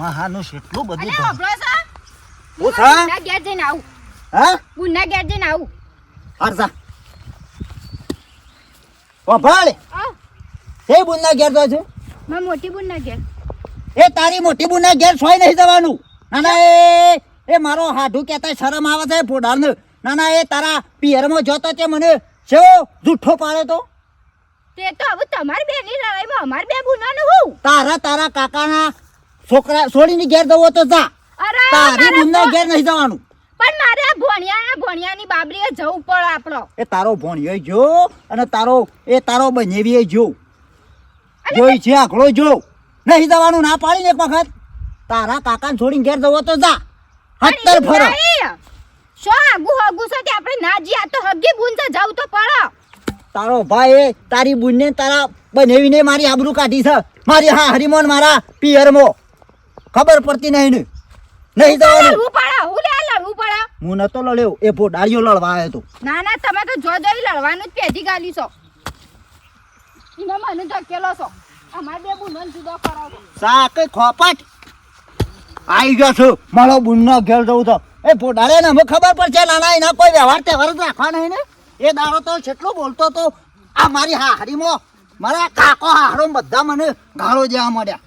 મહાનું કેટલું બધું છો? હું થા? ના ગેર જઈને આવું. હા? હું ના ગેર જઈને આવું. હાર જા. વભાળ હે બુનના ઘેર તો છું મારી મોટી બુન ના ઘેર. એ તારી મોટી બુનના ઘેર સોય નહીં જવાનું. ના ના એ એ મારો હાઢું કહેતા શરમ આવે છે પોડારને ના ના એ તારા પિયરમાં જોતો તે મને કેવો જૂઠો પાડે તો? તે તો હવે તમારી બેની લડાઈમાં અમાર બે બુનાનું હું? તારા તારા કાકાના છોકરા છોડીને ઘેર જવો તો જા. અરે તારી બુંદા ઘેર નહીં જવાનું. પણ મારે આ ભણિયા ભણિયાની બાબરીએ જવું પડે આપણો. એ તારો ભોણિયો જો અને તારો એ તારો બનેવી જો. જોઈ છે આખડો જો. નહીં જવાનું ના પાડીને એક વખત. તારા કાકાને છોડીને ઘેર જવો તો જા. હત્તર ફરો. શો આગુ હગુ છે તે આપણે ના જીયા? તો હગી બુંદા જવું તો પડે. તારો ભાઈ એ તારી બુનને તારા બનેવીને મારી આબરૂ કાઢી છે. મારી હા હરિમોન મારા પિયરમો. ખબર પડતી નહીં ને. નહીં જવાનું. ઉપાડા પડે હું લે લડવું પડે હું નતો લડ્યો એ પોડાળીઓ લડવા આવ્યો તો. ના ના તમે તો જો જોઈ લડવાનું જ પેધી ગાલી છો. એમાં મને ધકેલો છો. અમાર બે બુનન જુદો કરાવો સા કઈ ખોપટ. આઈ ગયો છું. મારો બુનનો ઘેર જવું તો એ પોડાળે ને અમે ખબર પડશે નાના એના કોઈ વ્યવહાર તહેવાર રાખવા નહીં ને. એ દાડો તો છેટલો બોલતો તો આ મારી હારીમાં મારા કાકો હારો બધા મને ગાળો જેવા મળ્યા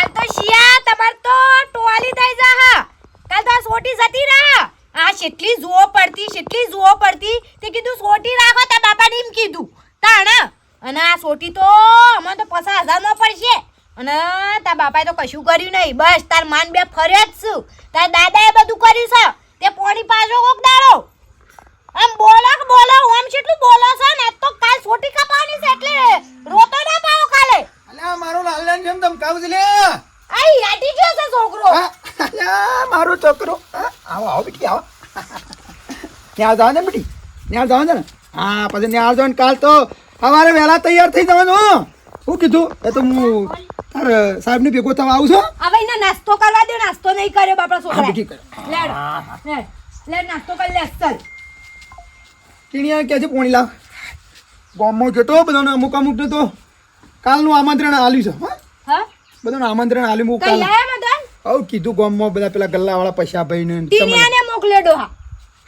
કાલ તો શિયા, તમાર તો ટોલી થઈ જા હા. કાલ તો આ સોટી જતી રહા. આ શેટલી જુઓ પડતી, શેટલી જુઓ પડતી. તે કીધું, સોટી રાખો તા બાપાને એમ કીધું. તાણ અને આ સોટી તો અમને તો પચાસ હજાર નો પડશે. અને તાર બાપાએ તો કશું કર્યું નહીં. બસ, તાર માન બે ફર્યો જ છું. તાર દાદાએ બધું કર્યું છે. તે પોણી પાછો કોક દાડો. આમ બોલો બોલો આમ કેટલું બોલો છો ને? તો કાલ સોટી કપાવાની છે એટલે રોતો ના પાવો કાલે અલ્યા મારો લાલન જેમ ધમકાવું છે લે. આઈ યાટી ગયો છે છોકરો. અલ્યા મારો છોકરો. આવો આવો બેટી આવો. ત્યાં જાવ ને બેટી. ત્યાં જાવ ને. હા પછી ત્યાં જાવ ને કાલ તો અમારે વહેલા તૈયાર થઈ જવાનું હું. કીધું એ તો હું તાર સાહેબ ને ભેગો થવા આવું છું હવે એને નાસ્તો કરવા દે નાસ્તો નહીં કર્યો બાપડા છોકરા લેડ લેડ લેડ નાસ્તો કરી લે ચલ. ટીણીયા કે છે પોણી લાવ. ગામમાં જતો બધાને અમુક અમુક ને તો કાલનું આમંત્રણ આલ્યું છે હા? હા? આમંત્રણ આલ્યું હું કાલ આવું કીધું ગામમાં બધા પેલા ગલ્લાવાળા પૈસા ભાઈ ને ટીનિયાને ડોહા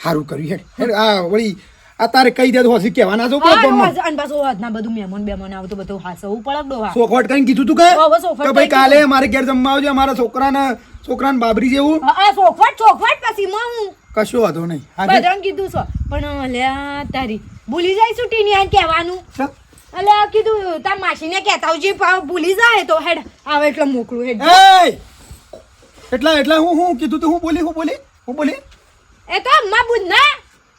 સારું કર્યું હેડ. હેડ આ વળી આ તારે કહી દે તો હસી કહેવાના છો કોઈ ગામમાં? અન પાછું આજના બધું મહેમાન બેમાન આવતો બધું હાસવું પડે ડોહા સોખવટ કઈ કીધું તું કે? કે ભાઈ કાલે મારે ઘેર જમવા આવજો મારા છોકરાના છોકરાને બાબરી જેવું. હા, આ સોખવટ સોખવટ પછી માં હું. કશું વાંધો નહીં. હા, બધાને કીધું છો. પણ લ્યા તારી. ભૂલી જાય જઈશું ટીનિયાને કહેવાનું. અલ્યા કીધું તાર માસીને કહેતા આવજે ભૂલી જાય તો હેડ આવે એટલે મોકલું હેડ! એટલા એટલા હું હું કીધું તું હું બોલી હું બોલી હું બોલી? એ તો અમ્મા બુધના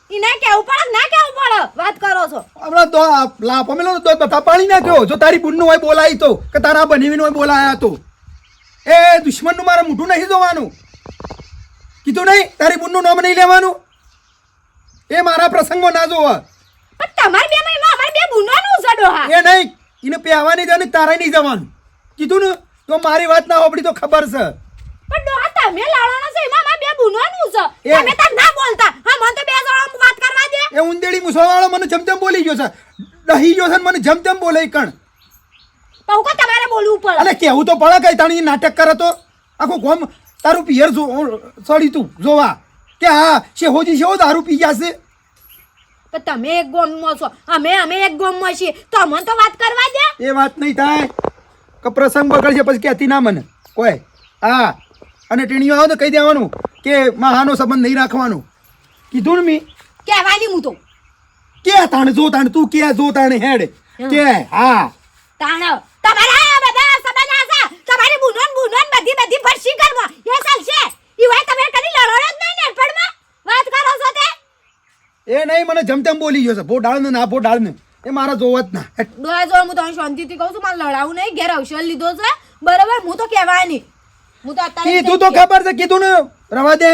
એને કેવું પડે ના કેવું પડે? વાત કરો છો. હમણાં તો લાફો મેલો તો બધા પાણી નાખ્યો. જો તારી બુનનું હોય બોલાય તો કે તારા બનેવીનું હોય બોલાયા તો. એ દુશ્મનનું મારે મોઢું નહીં જોવાનું. કીધું નહીં તારી બુનનું નામ નહીં લેવાનું. એ મારા પ્રસંગમાં ના જોવા. તમારી બે માં અમારી બે બુનવાનું છે ડોહા એ નહીં એને પહેવાની જવાનું તારે નહીં જવાનું. કીધું ને તો મારી વાત ના હોપડી તો ખબર છે. પણ ડોહા તમે લાડવાના છે એમાં અમારી બે બુનવાનું છે તમે તાર ના બોલતા. હા મને તો બે જણા વાત કરવા દે. એ ઉંદેડી મુસળવાળો મને જેમ તેમ બોલી ગયો છે. દહી ગયો છે મને જેમ તેમ બોલે કણ. હું તમારે બોલવું પડે? અલે કેવું તો પડે કઈ તાણી નાટક કરે તો? આખું ગોમ તારું પિયર જો સડી તું જોવા. કે હા શેહોજી શેહો દારૂ પી ગયા છે? પણ તમે એક ગોમમાં છો. અમે અમે એક ગોમમાં છીએ. તો અમને તો વાત કરવા દે. એ વાત નહીં થાય. કે પ્રસંગ બગડશે પછી કહેતી ના મને. કોઈ. હા. અને ટીણીઓ આવે તો કહી દેવાનું કે મહાનો સંબંધ નહીં રાખવાનો. કીધું ને મી. કહેવાની હું તો. કે તાણ જો તાણ તું કે જો તાણ હેડ. કે હા. તાણ. તમારા બધા સંબંધ આસા તમારી બુનોન બુનોન બધી બધી ફરશી કરવા એ ચાલશે ઈ વાત તમે કદી લડો જ નહીં ને પડમાં વાત કરો છો તે એ નહીં મને જેમ તેમ બોલી ગયો છે. ભો ડાળ ને ના ભો ડાળ ને એ મારા જોવા જ ના. હેડ. જોવા હું તમને શાંતિથી કહું છું મારે લડાવું નહીં ઘેર ઔષધ લીધો છે. બરાબર? હું તો કહેવાની હું તો અત્યારે કીધું તો ખબર છે કીધું ને? રવા દે.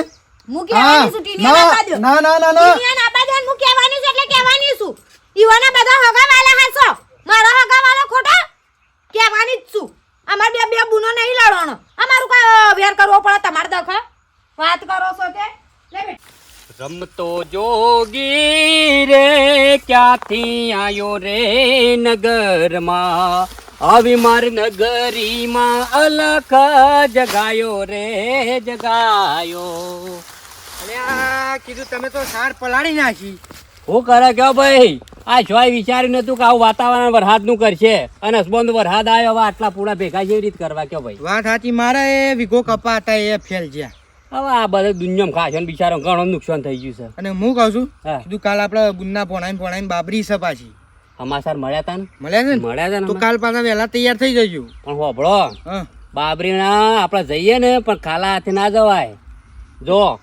હું કહેવાની છું ટીનિયા ના ના ના ના ના ટીનિયા ના પાડ્યો હું કહેવાની છું એટલે કહેવાની છું. ઈવાના બધા હગા વાલા હાસો મારો હગા વાલો ખોટા? કહેવાની જ છું. અમાર બે બે બુનો નહીં લડવાનો. અમારું કઈ વેર કરવો પડે તમારે દખા વાત કરો છો તે. લે બેટા. રમતો જોગી રે ક્યાંથી આવ્યો રે નગરમાં? આવી માર નગરીમાં અલખ જગાયો રે જગાયો. કીધું તમે તો સાર પલાળી નાખી. હું કરે કયો ભાઈ? આ જોઈ વિચાર્યું નતું કે આવું વાતાવરણ વરસાદનું કરશે અને હસબંધ વરસાદ આવ્યો હવે આટલા પૂરા ભેગા જેવી રીતે કરવા કયો ભાઈ? વાત સાચી મારે એ વિઘો કપા હતા એ ફેલ ગયા હવે આ બધા દુનિયામાં ખાશે ને બિચારો ઘણો નુકસાન થઈ ગયું છે. અને હું કહું છું. કીધું કાલ આપણે ગુન્ના પોણાઈને પોણાઈને બાબરી છે પાછી. સમાચાર મળ્યા તા ને? મળ્યા છે ને? મળ્યા હતા ને તો કાલ પાછા વહેલા તૈયાર થઈ જજો. પણ હોભળો બાબરી બાબરીના આપણે જઈએ ને પણ ખાલા હાથે ના જવાય. જો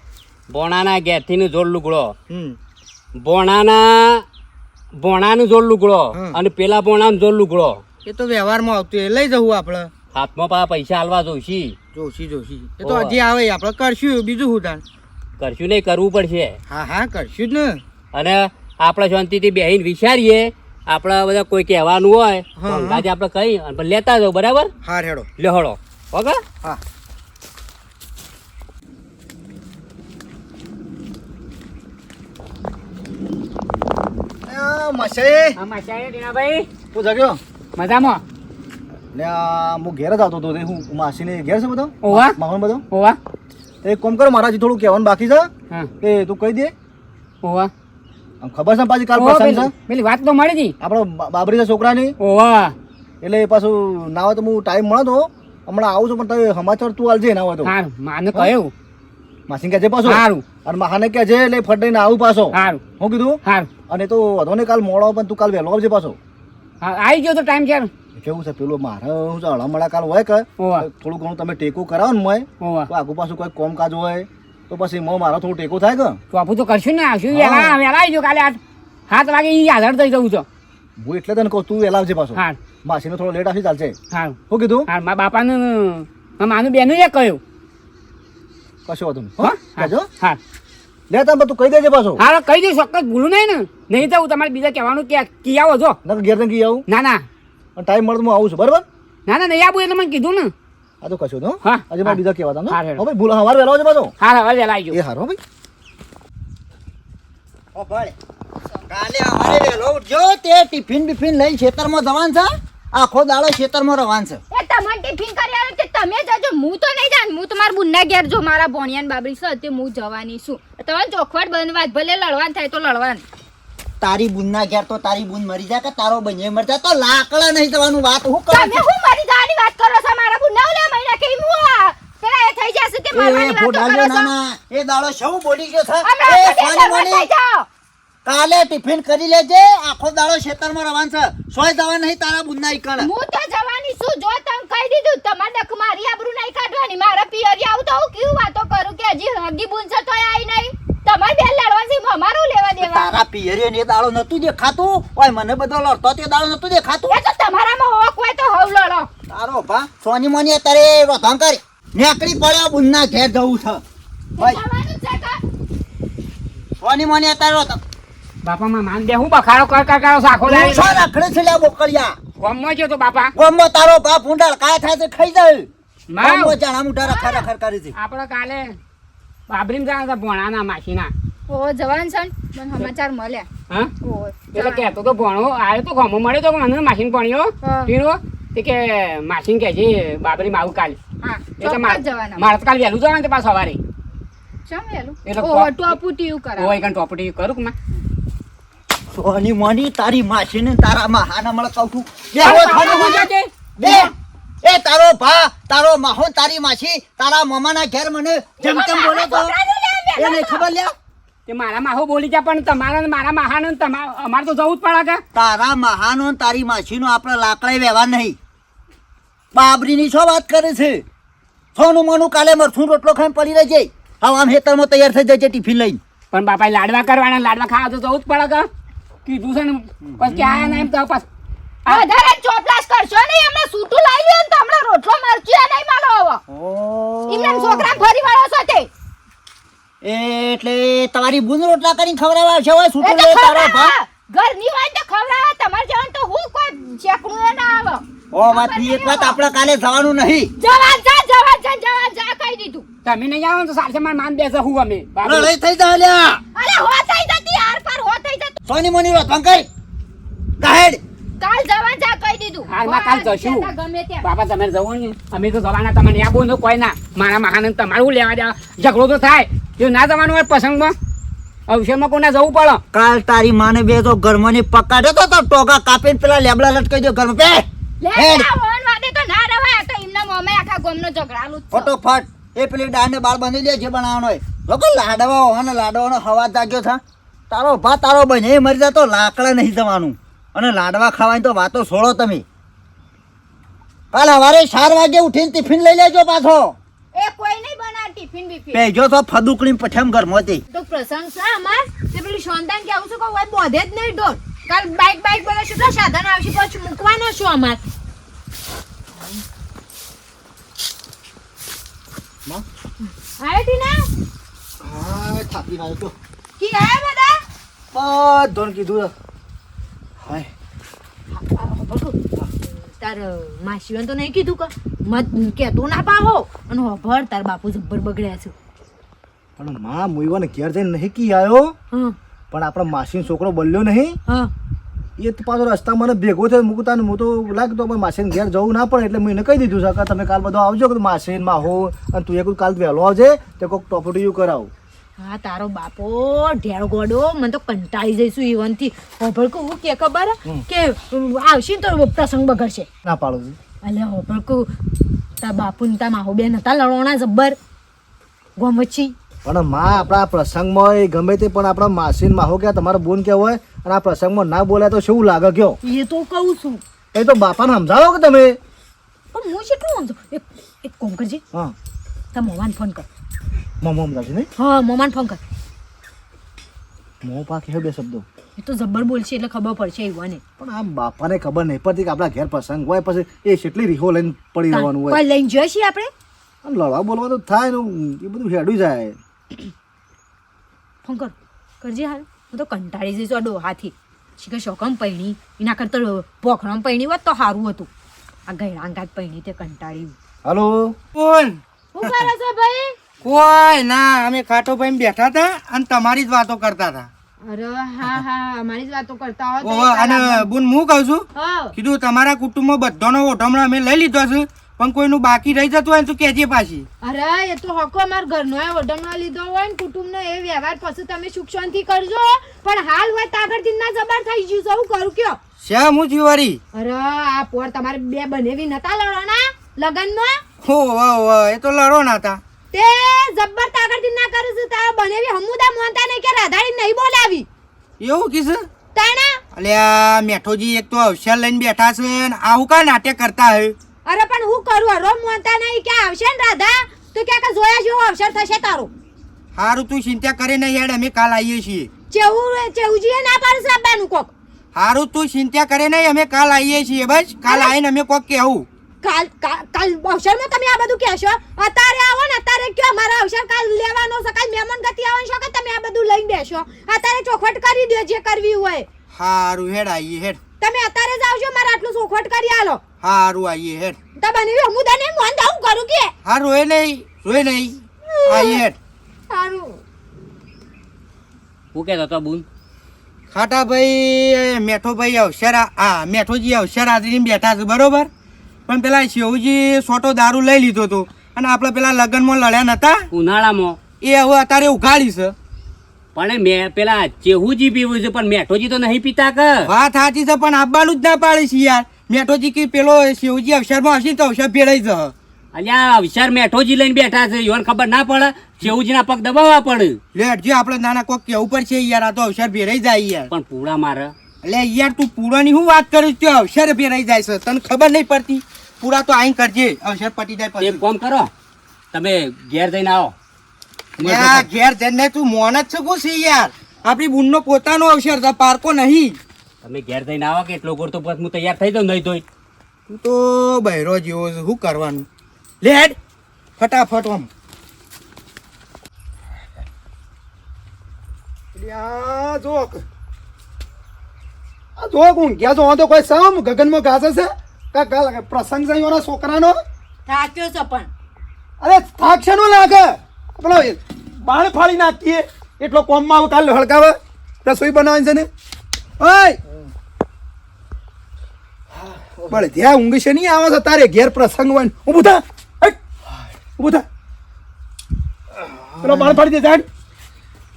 બોણાના ઘેરથી નું જોડ લુગડો. બોણાના બોણાનું જોડ લુગડો અને પેલા બોણાનું જોડ લુગડો. એ તો વ્યવહારમાં આવતું એ લઈ જવું આપણે. હાથમાં પા પૈસા હાલવા જોશી જોશી જોશી એ તો હજી આવે આપણે કરશું બીજું શું તાન કરશું નહીં કરવું પડશે. હા હા કરશું જ ને. અને આપણે શાંતિથી બેહીને વિચારીએ આપણે બધા કોઈ કહેવાનું હોય તો અંદાજે આપણે કહી અને લેતા જાવ બરાબર? હા રેડો. લેહડો ઓકે હા મસાઈ. મસાઈ ભાઈ તું જગ્યો મજામાં? ને આ હું ઘેર જ આવતો હતો તે હું માસીને ઘેર છે બધો? ઓવા? માહોલ બધો? ઓવા? તે એક કોમ કરો મારાથી થોડું કહેવાનું બાકી છે. એ તું કહી દે. ઓવા? આમ ખબર છે પાછી કાલ પસંદ છે? પેલી વાત તો મળી હતી આપણો બાબરી છે છોકરાની. ઓવા. એટલે પાછું ના હોય તો હું ટાઈમ મળે તો હમણાં આવું છું પણ તમે સમાચાર તું આલજે ના હોય તો. માને કહ્યું. માસી કહેજે પાછો. સારું અને મહાને કહેજે એટલે ફટાઈને આવું પાછો. સારું હું કીધું? સારું અને તો વધો ને કાલ મોડો પણ તું કાલ વહેલો આવજે પાછો. હા આવી ગયો તો ટાઈમ છે કેવું છે પેલું? મારે શું છે હળમળા કાલ હોય કે? થોડું ઘણું તમે ટેકો કરાવો ને મય તો આગુ પાછું કોઈ કોમકાજ હોય તો પછી મો મારો થોડું ટેકો થાય કે? ચોપું તો કરશું ને આવશું. વેલા વેલા આવી ગયો કાલે આઠ સાત વાગે ઈ હાજર થઈ જવું છો. હું એટલે તને કહું તું વેલા આવજે પાછો. હા. માસીને થોડો લેટ આવશે ચાલશે. હા. શું કીધું? હા મારા બાપાનું માનું બેનું એ કહ્યું. કશો વાંધો નહીં. હા? હો? હા. લે તમે તું કહી દેજે પાછો. હા કહી દઈશ ચોક્કસ ભૂલું નહીં ને. નહીં તો હું તમારે બીજા કહેવાનું કે કી આવો છો નકર ઘેર ને કી આવું ના ના. ટાઈમ મળે તો હું આવું છું. બરાબર? ના ના નહીં આવું એટલે મને કીધું ને. આ તો કશું તો હા, આજે મારે બીજા કહેવા હતા હા, ને હેડો. હો ભાઈ ભૂલ હવાર વહેલો આવજે પાછો. હા હવે વહેલા આવી એ હારો ભાઈ. ઓ ભાઈ કાલે અમારે વહેલો ઉઠજો તે ટિફિન બિફિન લઈ ખેતરમાં જવાનું છે? આખો દાડો ખેતરમાં રવાન છે. એ તમારે ટિફિન કરી આવે તે તમે જજો. હું તો નહીં જાન હું તમારા બુન્ના ઘેર જો મારા ભોણિયાન બાબરી છે તે હું જવાની છું. તમારે ચોખવટ બનવા ભલે લડવાન થાય તો લડવાનું. તારી બુનના ઘેર તો તારી બુન મરી જાય કે તારો બંને મરી જાય? તો લાકડા નહીં થવાનું વાત. હું તમે હું મારી જાની વાત કરો છો? મારા બુનના ઓલા મહિના કે હું આ? પેલા એ થઈ જશે તે મારવાની વાત કરો છો? એ દાડો શું બોલી ગયો છે? એ સુધી મોની, કાલે ટિફિન કરી લેજે. આખો દાડો ખેતરમાં રવાન છે. સોય જવા નહીં તારા બુનના ઈકણ હું તો જવાની છું. જો તમ કહી દીધું તમારે નખ મારી આબરૂ નહીં કાઢવાની. મારા પિયરી આવું તો હું કેવું વાતો કરું કે હજી હગી બુન છે તો આઈ નહીં? તમારે બેન લડવાની છે અમારું લેવા દેવા તારા પિયરે ને દાડો નતું દેખાતું? ઓય મને બધો લડતો તે દાડો નતું દેખાતું? એ તો તમારામાં હોક હોય તો હવ લડો. તારો ભા સોની મોની અત્યારે રોધામ કરી. નેકડી પડ્યો બુનના ઘેર જવું છે. ભાઈ. જવાનું છે કે સોની મોની બાપા માં માન દે હું બખાડો કર કર કરો તું રખડે છે લ્યા બોકળિયા કોમમાં ગયો તો બાપા. ગોમો તારો બાપ ઊંડાળ કાય થાય છે ખાઈ જાય. માવ ગોમો જાણા મુઢા રખા રખા કરી છે. આપણે કાલે બાબરીમ જણા હતા ભોણાના માસીના. ઓ જવાન છે મને સમાચાર મળ્યા. હા? એટલે કહેતો તો ભણો આવ્યો તો ગામમાં મળ્યો તો મને માસીને ભણ્યો. પીણો? તે કે માસીને કહે છે બાબરી આવું કાલે. હા એટલે મારે જવાના. મારે કાલ વહેલું જવાનું તે પાછું સવારે. માં સોની તારી માસી ને તારા મળે છું હવે સોની મોની. બે. એ તારો ભા તારો માહો તારી માસી તારા મામાના ઘેર મને જેમ તેમ બોલે તો. એને ખબર લ્યા? તે મારા માહો બોલી જા પણ તમારા ને મારા મહાનો ને તમા અમારે તો જવું જ પડે કે. તારા મહાનો ને તારી માસીનો આપણે લાકડાએ વ્યવહાર નહીં. બાબરીની શું વાત કરે છે? સોનું મોનું કાલે મરથું રોટલો ખાઈને પડી રહેજે હવે આમ હેતરમાં તૈયાર થઈ જાય છે ટિફિન લઈને. પણ બાપા લાડવા કરવાના લાડવા ખાવા તો જવું જ પડે કે. કીધું છે ને પછી આયા ને એમ તો પછી વધારે ચોપલાસ કરશો નહીં એમને સૂટું લાવી ને રોટલો મરચી નહીં માલો હવે એમને છોકરા ફરી વાળો છો તે. એટલે તમારી બુન રોટલા કરીને ખવડાવવા છે હોય છૂટું લે તારો ભા ઘરની હોય તો ખવડાવે તમારે જવાનું તો હું કોઈ ચેકણું ના આવે. ઓ વાતની એક વાત આપણે કાલે જવાનું નહીં. જવાન જા જવાન જા જા કહી દીધું. તમે નહીં આવો તો સાથે મારે માન બેસે હું અમે. બાપુ. લડાઈ થઈ જાય જતી સોની મોની રો કઈ કાહેડ કાલ જવાન જા કહી દીધું. હાલમાં કાલ જશું. બાપા તમે જવું ને અમે તો જવાના તમને આ બોલ કોઈ ના. મારા મહાનંદ તમારું લેવા દેવા ઝઘડો તો થાય. જો ના જવાનું હોય પ્રસંગમાં અવસરમાં કોના જવું પડે. કાલ તારી માને બે તો ઘરમાં પકાડ્યો તો તો ટોકા કાપીને પેલા લેબડા લટકાઈ દો ઘરમાં. પે લે હેડ. આ હોન વાદે તો ના રવાય. આ તો એમના મોમે આખા ગામનો ઝઘડાલું જ છે. ફટોફટ એ પેલી દાળને બાળ બાંધી દે જે બનાવવાનો હોય. લોકો લાડવા હોવાનો લાડવાનો હવા જાગ્યો થા તારો ભા તારો બને એ મરી જતો લાકડા નહીં જવાનું. અને લાડવા ખાવાની તો વાતો છોડો તમે. કાલ સવારે ચાર વાગે ઉઠીને ટિફિન લઈ લેજો પાછો. એ કોઈ નહીં બના ટિફિન બિફિન. પેજો તો ફદુકડી પઠેમ ઘરમાંથી. તો પ્રસંગ છે અમાર? તે પેલી શાનદાન કે આવું છું કે ઓય બોધે જ નહીં ઢોર. કાલ બાઈક બાઈક બધા શું સાધન આવશે પછી મૂકવાનો શું અમાર? આવે ટીના. હા થાકી આવ્યો કી આયા બધા? બધોને કીધું તાર માસીઓને તો નહીં કીધું કે મત તું ના પાહો. અને હોભર તાર બાપુ જબ્બર બગડ્યા છે. પણ માં મુઈવાને ઘેર જઈને નહીં કી આવ્યો પણ આપણા માસીનો છોકરો બોલ્યો નહીં. હા. એ તો પાછો રસ્તા મને ભેગો થયો મૂકતા હું તો લાગતો પણ માસીને ઘેર જવું ના પડે એટલે મેં કહી દીધું છે કે તમે કાલ બધો આવજો કે માસીન માહો અને તું એક કાલ વહેલો આવજે તે કોઈક ટોપટીયું કરાવ. હા તારો બાપો ઢેળ ગોડો મને તો કંટાળી જઈશું ઈવનથી. હોભળકું હું કે ખબર? કે આવશે ને તો પ્રસંગ બગડશે. ના પાડું છું. અલે હોભળકું તા તાર બાપુ ને તાર માહો બેન હતા લડવાના જબ્બર. ગોમચી પણ માં આપણા પ્રસંગમાં એ ગમે તે પણ આપણા માસીન માહો કે તમારો બોન કે હોય અને આ પ્રસંગમાં ના બોલાય તો શું લાગે કયો? એ તો કહું છું. એ તો બાપાને સમજાવો કે તમે? પણ હું કેટલું સમજો એક એક કોમ કરજે. હા. તમે મોવાન ફોન કર. મમ્મા સમજાવશે નહીં. હા મોમાને ફોન કર. મો પા કહે બે શબ્દો. એ તો જબ્બર બોલશે એટલે ખબર પડશે ઈવને પણ આમ બાપાને ખબર નહીં પડતી કે આપણા ઘેર પ્રસંગ હોય પછી એ કેટલી રીહો લઈને પડી રહેવાનું હોય. લઈને જઈએ છીએ આપણે. આમ લડવા બોલવા તો થાય ને એ બધું હેડું જાય. ફોન કર. કરજે હાલ. હું તો કંટાળી જઈશ આ ડોહાથી શીખર શોકમ પૈણી. એના કરતા પોખરામ પૈણી હોત તો સારું હતું. આ ગયડાંગાત પૈણી તે કંટાળી. હાલો? કોણ શું કરો છો ભાઈ? કોઈ ના અમે ખાટો ભાઈ બેઠા હતા અને તમારી જ વાતો કરતા હતા. અરે હા હા અમારી જ વાતો કરતા હો ઓહો, અને બુન હું કહું છું કીધું તમારા કુટુંબમાં બધાનો ઓઢમણો અમે લઈ લીધો છે પણ કોઈનું બાકી રહી જતું હોય ને તો કેજે પાછી. અરે એ તો હકો અમાર ઘરનો એ ઓઢમણો લીધો હોય ને કુટુંબનો એ વ્યવહાર પછી તમે સુખ શાંતિ કરજો પણ હાલ હોય તાગડથી ના જબર થઈ ગયું છે હું કરું કયો? શ્યા હું જ્યુ વારી અરે આ પોર તમારે બે બનેવી નતા લડવાના લગનમાં? હો વાહ વાહ એ તો લડો ના હતા. તે જબ્બર તાગડથી ના કરે છે તારા બનેવી હમુદા મોનતા નહીં કે રાધાડી નહીં બોલાવી. એવું કીધું તાણા? અલ્યા મેઠોજી એક તો અવસર લઈને બેઠા છે ને આવું કા નાટ્ય કરતા હે? અરે પણ હું કરું? હરો મોનતા નહીં કે આવશે ને રાધા? તો કે કે જોયા જેવો અવસર થશે તારો? હારું તું ચિંતા કરે નહીં યાર અમે કાલ આવીએ છીએ. ચેવું ચેવુજીએ ના પાડશે આપવાનું કોક. હારું તું ચિંતા કરે નહીં અમે કાલ આવીએ છીએ બસ. કાલ આવીને અમે કોક કહેવું. કાલ કાલ અવસરમાં તમે આ બધું કહેશો? અત્યારે આવો ને અત્યારે કયો? અમારા અવસર કાલ લેવાનો છે કાલ મહેમાન ગતિ આવવાનું છે કે તમે આ બધું લઈને બેસો? અત્યારે ચોખવટ કરી દો જે કરવી હોય. હારું હેડ આવીએ હેડ. તમે અત્યારે જ આવજો મારે આટલું ચોખવટ કરી આલો. હારું આવીએ હેડ. તો બનેવી હું તને મોન દાઉં કરું કે? હા રોય નહીં રોય નહીં. આવીએ હેડ. સારું હું કહેતો તો બુન? ખાટા ભાઈ મેઠો ભાઈ અવસર આ- મેઠોજી અવસર આદરીને બેઠા છે બરોબર? પણ પેલા શિવજી સોટો દારૂ લઈ લીધો હતો. અને આપણે પેલા લગ્નમાં લડ્યા નતા? ઉનાળામાં? એ હવે અત્યારે ઉઘાડી છે. પણ મેં પેલા ચેહુજી પીવું છે પણ મેઠોજી તો નહીં પીતા કે? વાત સાચી છે પણ આપવાનું જ ના પાડે છે યાર. મેઠોજી કે પેલો શિવજી અવસરમાં હશે તો અવસર ભેળાઈ જશે. અલ્યા અવસર મેઠોજી લઈને બેઠા છે યોન ખબર ના પડે? ચેહુજીના પગ દબાવવા પડે. લેટ જે આપણે નાના કોક કેવું પડશે યાર આ તો અવસર ભેરાઈ જાય યાર. પણ પૂરા મારે. એટલે યાર તું પૂરાની શું વાત કરે છે? અવસર ભેરાઈ જાય છે. તને ખબર નહીં પડતી? પૂરા તો આઈ કરજે. અવસર પટી જાય એક પછી કોમ કરો. તમે ઘેર જઈને આવો. ઘેર જઈને તું મોન જ છે છે યાર? આપણી બુનનો પોતાનો અવસર છે પારકો નહીં. તમે ઘેર જઈને આવો કે એટલો ગોર તો બસ હું તૈયાર થઈ જાઉં નહીં તોય તું તો બહેરો જેવો છે. શું કરવાનું? લેડ ફટાફટ આમ. જો જો ઊંઘ્યા જો તો કોઈ સામ? ગગનમાં ગાજે છે? કા કાલ પ્રસંગ છે એના છોકરાનો? થાક્યો છે પણ. અરે થાક છે નો લાગે. પેલો બાણ ફાડી નાખીએ. એટલો કોમમાં આવે કાલ હળકાવે રસોઈ બનાવવાની છે ને. ઓય! બળે ત્યાં ઊંઘ છે નહીં? આવે છે તારે ઘેર પ્રસંગ હોય. ઊભું થા. ઊભું થા. પેલો બાણ ફાડી દે જાડ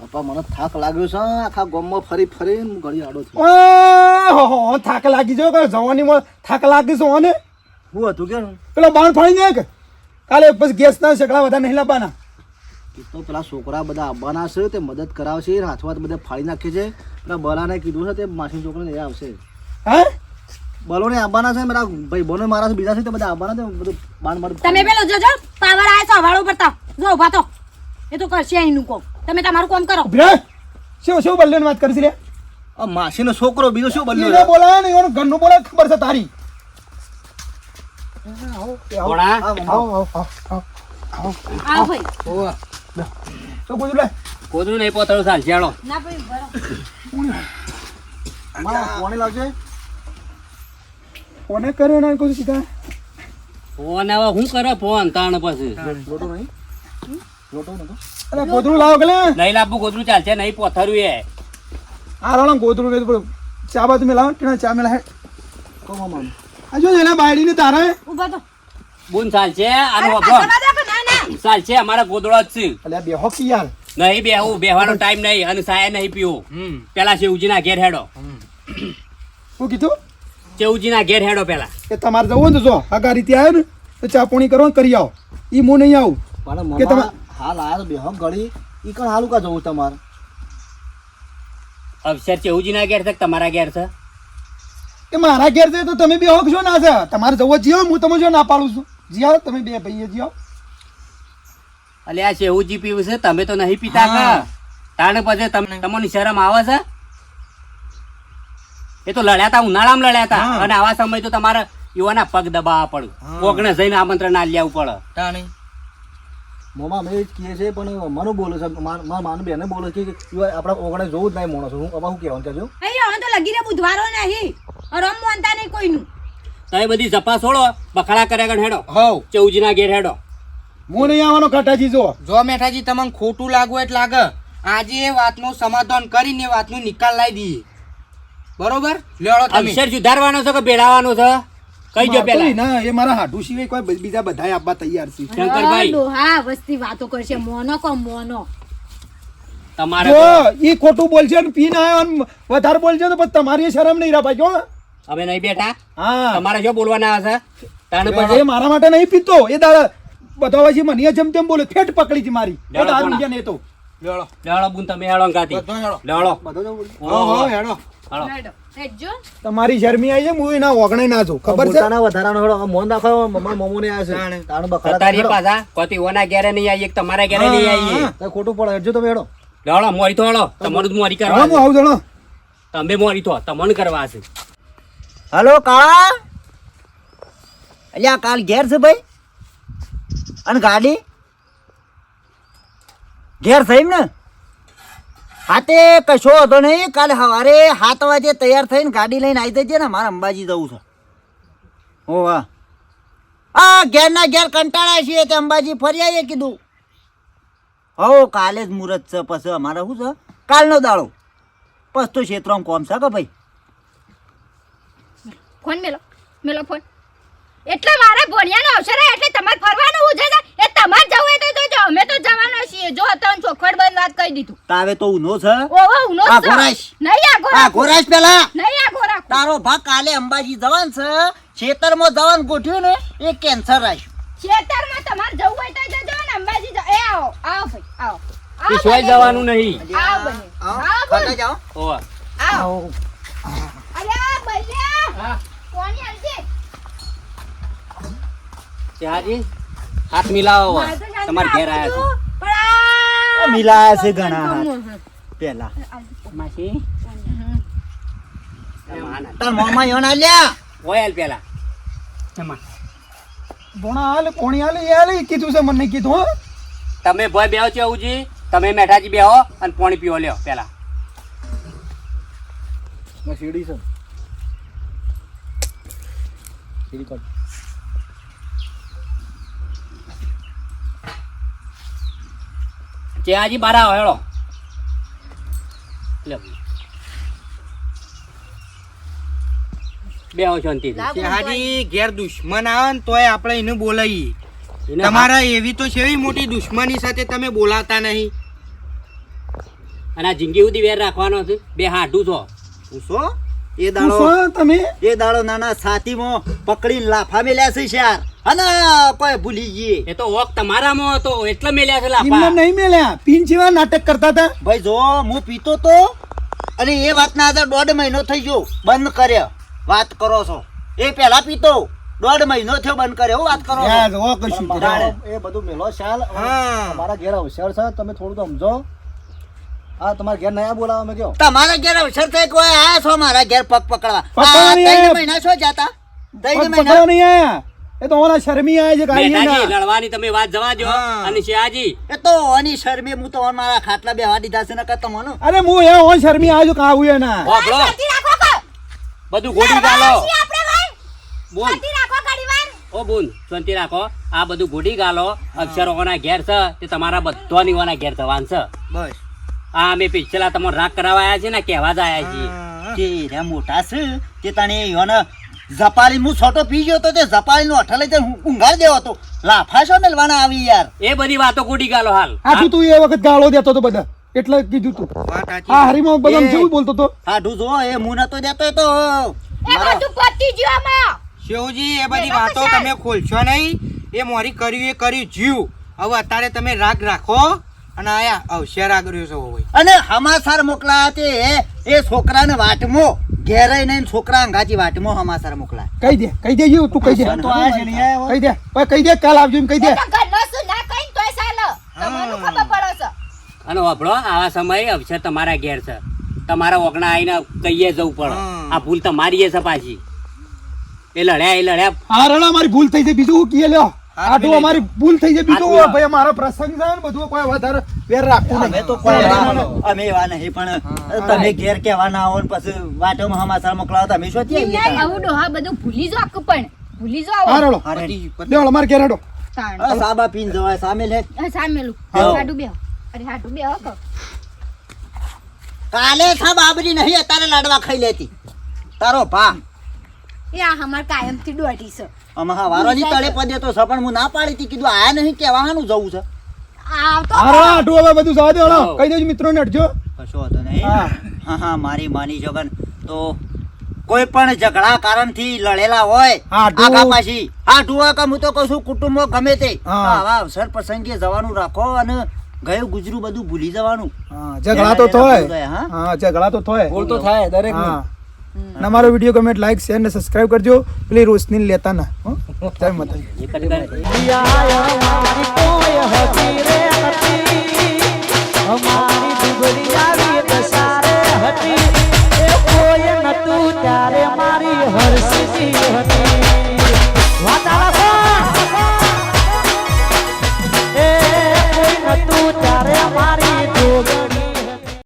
પપ્પા મને થાક લાગ્યો છે આખા ગામમાં ફરી ફરી હું ઘડી આડો છું. ઓહો હો, થાક લાગી જો કે જવાનીમાં થાક લાગી છે ઓને હું હતું કે? પેલો બાણ ફાડી દે કે? કાલે બસ ગેસ ના શકડા બધા નહીં લાવવાના. તો પેલા છોકરા બધા આવવાના છે તે મદદ કરાવશે હાથમાં બધા ફાડી નાખે છે. પેલા બલાને કીધું છે તે માસી છોકરાને લઈ આવશે. હે? બલોને આવવાના છે મારા ભાઈ બોને મારા છે બીજા છે તે બધા આવવાના છે બધું બાણ બાણ તમે પેલો જોજો પાવર આય તો હવાળો પડતા જો ઊભા તો. એ તો કરશે અહીંનું કોમ તમે તમારું કોમ કરો. બ્રે. શું શું બલ્લેની વાત કરી છે લે? આ માસીનો છોકરો બીજો શું બન્યો એને બોલાય ને એનું ઘરનું બોલાય ખબર છે તારી. ભોળા આવો, આવો, આવો, આવો. આવ ભાઈ. તો કુછ લે? કોદરું નહીં પોતાનું ના ભાઈ કોને કર્યો ને કોઈ સીધા? ફોન આવે શું કરે ફોન તાણ પછી? નહીં. અરે ગોદડું લાવો કે નહીં લાવવું કોદરું ચાલશે નહીં પોથરું એ. આ રાણો ગોદડું ચા બા તમે લાવો કે ચા મેલા હે કહો મામા આ જો એના બાયડીને તારે. ઊભા તો. બુન ચાલશે આનું ના ચાલશે અમારા ગોદડો જ છે. અલ્યા બે હોકી યાર નહીં બેહવું બેહવાનો ટાઈમ નહીં અને સાયા નહીં પીવું. પેલા શિવજીના ઘેર હેડો. શું કીધું? શિવજીના ઘેર હેડો પેલા. કે તમારે જવું હોય ને તો જો આ રીતે આવ્યો ને તો ચા પોણી કરો કરી આવો. ઈ હું નહીં આવું. કે તમારે તમે- હાલ આયા તો બેહક ગળી ઈ કણ હાલું કા જવું તમારે? અવસર શિવજીના ઘેર છે તમારા ઘેર છે? કે મારા ઘેર છે તો તમે બે હોક છો ના છે? તમારે જવો જીઓ હું તમે જો ના પાડું છું. જીઓ તમે બે ભાઈએ જીઓ અલે આ શેવજી પીવું છે તમે તો નહીં પીતા કા? તાણે પછી તમને તમને શરમ આવે છે? એ તો લડ્યા તા ઉનાળામાં લડ્યા તા. અને આવા સમય તો તમારે યુવાના પગ દબાવવા પડે. હા. કોકને જઈને આમંત્રણ ના લેવું પડે. તાણી. મોમાં અમે એ જ કહીએ છીએ પણ મને બોલે છે મારા માનું બેને બોલે છે કે આપણા ઓગણે જોવું જ નહીં માણસ. હું આમાં શું કહેવાનું કહેજો અહીંયા હવે તો લગી રે બુધવારો નહીં. રમ માનતા નહીં કોઈનું. તો એ બધી જપા છોડો બખાડા કર્યા ગણ હેડો. હવ. ચૌજીના ઘેર હેડો. હું નહીં આવવાનો કાટાજી જો. જો મેઠાજી તમને ખોટું લાગુ એટલે લાગે. આજે એ વાતનું સમાધાન કરીને એ વાતનું નિકાલ લાવી દઈએ. બરોબર? લેડો તમે. અક્ષર સુધારવાનો છે કે બેડાવાનો છે? કઈ જો પેલા ના એ મારા હાડુ સિવાય કોઈ બીજા બધાય આપવા તૈયાર છે. શંકરભાઈ. હા વસ્તી વાતો કરશે. મોનો કો મોનો. તમારે જો ઈ ખોટું બોલશે ને પીન આયો ને વધારે બોલશે તો પછી તમારી શરમ નહીં રાપાય જો અમે નહીં બેટા હા. તમારે જો બોલવાના હશે. તાણે એ પછી મારા માટે નહીં પીતો. એ દાડા બધા પછી મને જેમ તેમ બોલે ફેટ પકડી હતી મારી. એ દારૂ ને તો. લેવડો લેવડો બુન તમે હેળો ગાતી બધો હેડો. લેવડો બધો જવું તમારી શરમી આવી છે હું એના ઓગણે ના છું. ખબર છે? બોલતાના વધારાનો હળો મોન રાખો મમ્મા મમ્મો ને આવ્યા છે. તાણું બકરા તારી. પાછા. કોતી ઓના ઘેરે નહીં આવી એક તમારા ઘેરે નહીં આવી તો ખોટું પડે. હેડજો તમે હેડો. લેવડો મોરી તો હળો તમારું જ મોરી કરવા હું આવું જણો તમે મોરી તો તમને કરવા છે. હલો કાળા? અલ્યા કાલ ઘેર છે ભાઈ? અને ગાડી? ઘેર થઈ ને? હાતે કશો હતો નહીં. કાલે સવારે સાત વાગે તૈયાર થઈને ગાડી લઈને આવી જજે ને. મારે અંબાજી જવું છે. ઓ વાહ. આ ઘેરના ઘેર કંટાળ્યા છીએ તે અંબાજી ફરી આવીએ કીધું. હો, કાલે જ મુહૂર્ત છે પછી અમારે શું છે? કાલનો દાડો. પછી તો ક્ષેત્રમાં કોમ છે કે ભાઈ? ફોન મેલો. મેલો ફોન. એટલે મારા ભણિયાનો અવસર એટલે તમારે ફરવાનું ઉજે છે. એ તમારે જવું હોય તો અમે તો જવાના છીએ. જો તન ચોખડ બંધ વાત કહી દીધું. તાવે તો ઉનો છે. ઓહો ઉનો છે આ ગોરાશ નહીં આ આ ગોરાશ પેલા. નહીં આ ઘોરા તારો ભાગ કાલે અંબાજી જવાન છે. ખેતરમાં જવાન ગોઠ્યું ને એ કેન્સર રાખ્યું. ખેતરમાં તમાર જવું હોય તો જજો ને અંબાજી જાઓ. એ આવો આવો ભાઈ આવો. એ સોય જવાનું નહીં. આવો બને આવો બને. જાઓ. ઓવા. આવો. અરે બલ્યા. કોની આલજે ત્યાંજી હાથ મિલાવો. તમારે ઘેર આવ્યા છે. મિલાયા છે ઘણા હાથ. પેલા. માસી? તાર મામા યોન આલ્યા ઓયલ હાલ પેલા. તમાર. ભોણા હાલ કોણી હાલ એ હાલ કીધું છે મને નહીં કીધું તમે ભય બેહો છો ઉજી. તમે મેઠાજી બેહો અને પાણી પીવો લ્યો પેલા. આ છે શેરડી કાઢ. ચેહાજી બારા આવો હેડો. બે બેહો શાંતિથી. લાવ ઘેર દુશ્મન આવે ને તોય આપણે એને બોલાવીએ તમારા એવી તો છે મોટી દુશ્મની સાથે તમે બોલાતા નહીં. અને આ જિંદગી સુધી વેર રાખવાનો છે. બે હાડું છો. પૂછો એ દાડો તમે? એ દાડો નાના સાતીમાં પકડીને લાફા મેલ્યા છે શાર અને કોઈ ભૂલી ગઈ. એ તો ઓક તમારામાં હતો એટલે મેલ્યા છે લાપા. નહીં મેલ્યા. પીન જેવા નાટક કરતા હતા. ભાઈ જો હું પીતો તો અને એ વાતના આધાર દોઢ મહિનો થઈ ગયો બંધ કર્યો. વાત કરો છો. એ પહેલા પીતો દોઢ મહિનો થયો બંધ કર્યો વાત કરો યાર ઓ કશું એ બધું મેલો શાલ. હા. તમારા ઘેર અવસર છે તમે થોડું તો સમજો. હા તમારા ઘેર નયા બોલાવો મેં કયો તમારા ઘેર અવસર થાય કોઈ આયા છો મારા ઘેર પગ પકડવા? પકડવા ત્રણ મહિના છો જાતા? ત્રણ મહિના? નહીં આયા. એ તો ઓલા શરમી આય છે કાઈ ના. લડવાની તમે વાત જવા દો અને શિયાજી. એ તો ઓની શરમી હું તો મારા ખાટલા બેવા દીધા છે નકર તમને. અરે હું એ ઓન શરમી આવ્યો કાં આવું ના. શાંતિ બધું ગોડી ગાલો. બોલ. શાંતિ રાખો ઘડીવાર. ઓ બોલ. શાંતિ રાખો. આ બધું ગોડી ગાલો. અક્ષરોના ઘેર છે તે તમારા બધાની ઓના ઘેર થવાન છે. બસ. આ અમે પિછલા તમને રાગ કરાવવા આવ્યા છે ને કહેવા જ આવ્યા છીએ. રે મોટા છે તે તને યોને ઝપાલી હું છોટો પી ગયો તો તે જપાલી નો અઠા લઈ જઈને દેવો તો લાફા છો મેલવાના આવી યાર. એ બધી વાતો ગોડી ગાલો હાલ. આખું તું એ વખત ગાળો દેતો તો બધા. એટલે કીધું તું. હા હરીમાં બધા જેવું બોલતો તો હાડું જો એ હું નતો દેતો એ તો. એ બધું પતી ગયું આમાં. શિવજી એ બધી વાતો તમે ખોલશો નહીં. એ મોરી કર્યું એ કર્યું જીવ. હવે અત્યારે તમે રાગ રાખો. અને આયા અવસર આગળ છો હોય અને હમાસર મોકલા તે એ- એ છોકરાને વાટમો ઘેરાઈ નહીં છોકરા અંગાજી વાટમો હમાસાર મોકલા કહી દે કહી દે તું કહી દે. તો આ છે ને યાર. કહી દે ઓય કહી દે કાલ આવજો એમ કહી દે. અને વાપરો આવા સમયે અવશે તમારા ઘેર છે. તમારા ઓગણા આવીને કહીએ જવું પડે. આ ભૂલ તમારી છે પાછી. એ લડ્યા એ લડ્યા. હા રણા મારી ભૂલ થઈ છે. બીજું હું કીએ લ્યો? આટલું અમારી ભૂલ થઈ છે. બીજું. ભાઈ અમારો પ્રસંગ છે ને બધું કોઈ વધારે વેર રાખવું નહીં. તો કોઈ અમે એવા નહીં પણ તમે ઘેર કહેવા ના આવો ને પછી વાટોમાં હમાસર મોકલાવો તમે શું નહીં, આવું ડોહા બધું ભૂલી જાવ આખું પણ. ભૂલી જાવ હા રડો. પતી- પતી. લ્યો અમારે ઘેર હેડો. સાબા પીન જવાય સામે લે હા, સામેલું હા. હાડું બેહો. અરે હાડું બેહો કહો. કાલે સા બાબરી નહીં અત્યારે લાડવા ખાઈ લેતી. તારો ભા. એ આ અમાર કાયમથી દોઢી છે અમે હા વારોની તળે પદે તો સપણ પણ હું ના પાડી હતી કીધું આયા નહીં કેવાનું જવું છે. આવ તો હા હવે બધું જવા દે કહી દેજો મિત્રોને અટજો કશો હતો નહીં. હા. હા મારી માની જગન. તો કોઈ પણ ઝઘડા કારણથી લડેલા હોય આગા પાછી. હા હોય કામ હું તો કહું છું કુટુંબો ગમે તે. આવા અવસર પ્રસંગે જવાનું રાખો અને ગયું ગુજરું બધું ભૂલી જવાનું. હા ઝઘડા તો થાય હા? હા ઝઘડા તો થાય ભૂલ તો થાય દરેક અને અમારો વીડિયો કમેન્ટ લાઈક શેર ને સબસ્ક્રાઇબ કરજો. પેલી રોશની લેતા ના જય કરી. અમારી દુબળિયા